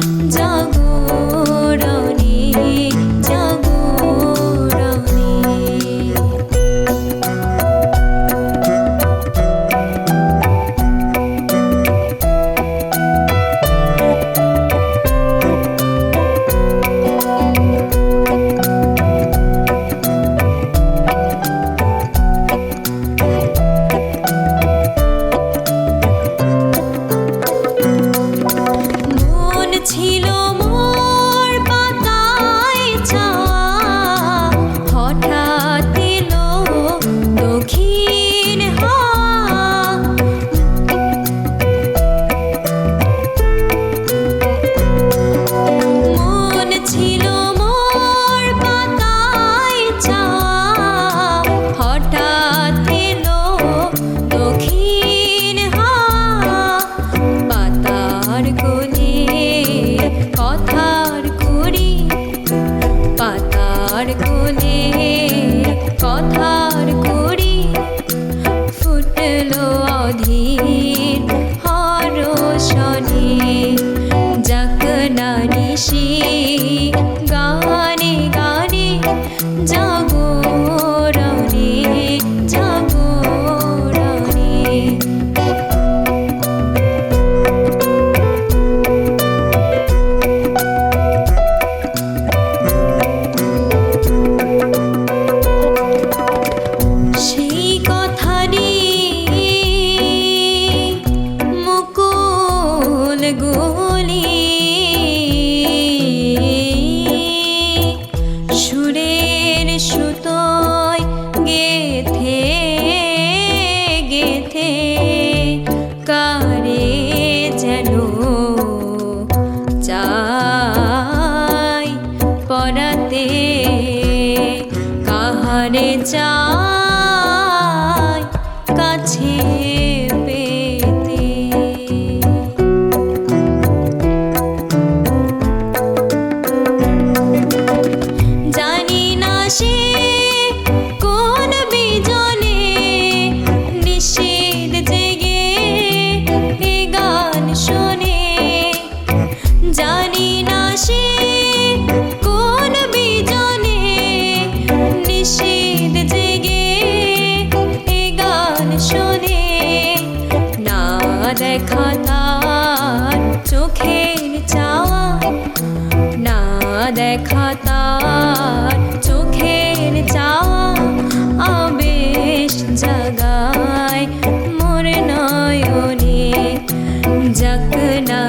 Don't 心。কেন চাই পরাতে কাহারে চা দেখা তার চোখের চাওয়া না দেখা তার চোখের চাওয়া আবেশ জাগায় মোর নয়নে যাক না